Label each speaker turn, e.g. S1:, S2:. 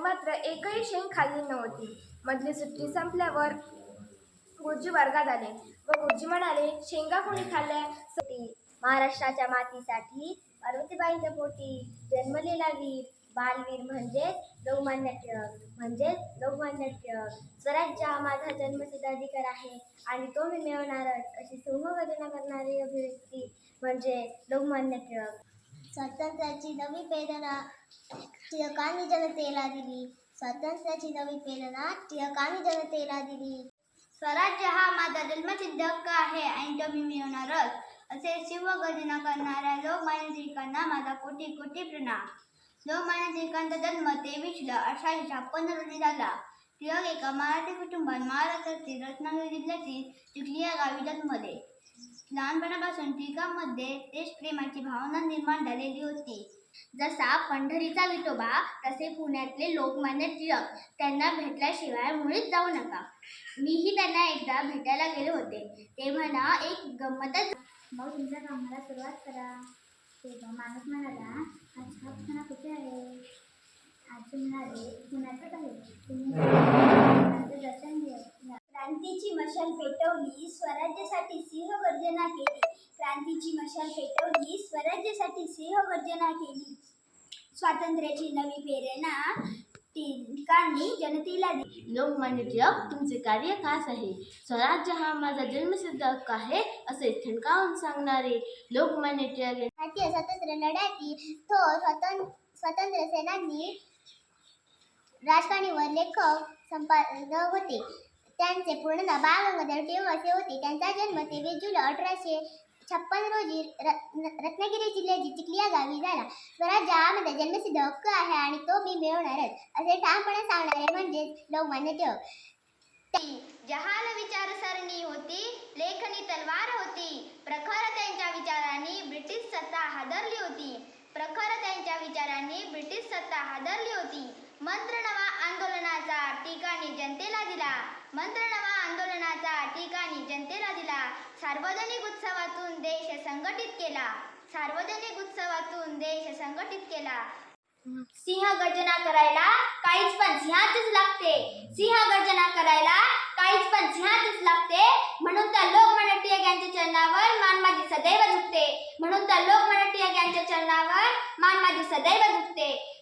S1: मात्र एकही शेंग खाल्ली नव्हती. मधली सुट्टी संपल्यावर गुरुजी वर्गात आले व गुरुजी म्हणाले शेंगा कोणी खाल्ल्या?
S2: साठी महाराष्ट्राच्या मातीसाठी पार्वतीबाईंच्या पोटी जन्मलेला वीर बालवीर म्हणजेच लोकमान्य टिळक म्हणजेच लोकमान्य टिळक. स्वराज्य हा माझा जन्मसिद्ध अधिकार आहे आणि तो मी मिळवणारच अशी सिंहगर्जना करणारी अभिव्यक्ती म्हणजे लोकमान्य टिळक. स्वातंत्र्याची नवी प्रेरणा टिळकांनी जनतेला दिली. स्वातंत्र्याची नवी प्रेरणा टिळकांनी जनतेला दिली. स्वराज्य हा माझा जन्मसिद्ध हक्क आहे आणि तो मी मिळवणारच. असे शिवगर्जना करणाऱ्या लोकमान्य टिळकांना माझा कोटी कोटी प्रणाम. लोकमान्य टिळकांचा जन्म तेवीसला अठराशे छप्पन्न रोजी झाला. टिळक एका मराठी कुटुंबात महाराष्ट्रातील रत्नागिरी जिल्ह्यातील चिखली या गावी जन्मले. लहानपणापासून टिळकांमध्ये देशप्रेमाची भावना निर्माण झालेली होती. जसा पंढरीचा विठोबा तसे पुण्यातले लोकमान्य टिळक त्यांना भेटल्याशिवाय मुळीच जाऊ नका. मीही त्यांना एकदा भेटायला गेले होते. तेव्हा ना एक गंमतच मग तुमच्या कामाला सुरुवात करा. तेव्हा माणूस म्हणाला हा छापखाना कुठे आहे? आजी म्हणाले पुण्यातच आहे. तुम्ही दर्शन घ्या. क्रांतीची मशाल पेटवली स्वराज्यासाठी सिंहगर्जना केली. क्रांतीची मशाल पेटवली स्वराज्यासाठी सिंहगर्जना केली. स्वातंत्र्याची नवी प्रेरणा टिळकांनी जनतेला दिली.
S3: लोकमान्य टिळक तुमचे कार्य खास आहे. स्वराज्य हा माझा जन्मसिद्ध हक्क आहे असे ठणकावून सांगणारे लोकमान्य टिळक
S2: भारतीय स्वातंत्र्य लढ्यातील थोर स्वतं स्वातंत्र्य सेनानी राजकारणीवर लेखक संपादक होते. त्यांचे पूर्ण नाव बाळ गंगाधर टिळक असे होते? त्यांचा जन्म तेवीस जुलै अठराशे छप्पन रोजी रत्न रत्नागिरी जिल्ह्याची चिखली या गावी झाला. स्वराज्य हा माझा जन्मसिद्ध हक्क आहे आणि तो मी मिळवणारच असे ठामपणे सांगणारे म्हणजेच लोकमान्य टिळक. जहाल विचारसरणी होती लेखनी तलवार होती. प्रखर त्यांच्या विचारांनी ब्रिटिश सत्ता हादरली होती. प्रखर त्यांच्या विचारांनी ब्रिटिश सत्ता हादरली होती. मंत्रणवा आंदोलनाचा ठिकाणी जनतेला दिला. मंत्रणवा आंदोलनाचा ठिकाणी जनतेला दिला. सार्वजनिक उत्सवातून देश संघटित केला. सार्वजनिक उत्सवातून देश संघटित केला. सिंह गर्जना करायला काहीच पण सिंहाचीच लागते. सिंह गर्जना करायला काहीच पण सिंहाचीच लागते. म्हणून त्या लोकमान्य टिळक यांच्या चरणावर मान माझी सदैव झुकते. म्हणून त्या लोकमान्य टिळक यांच्या चरणावर मान माझी सदैव झुकते.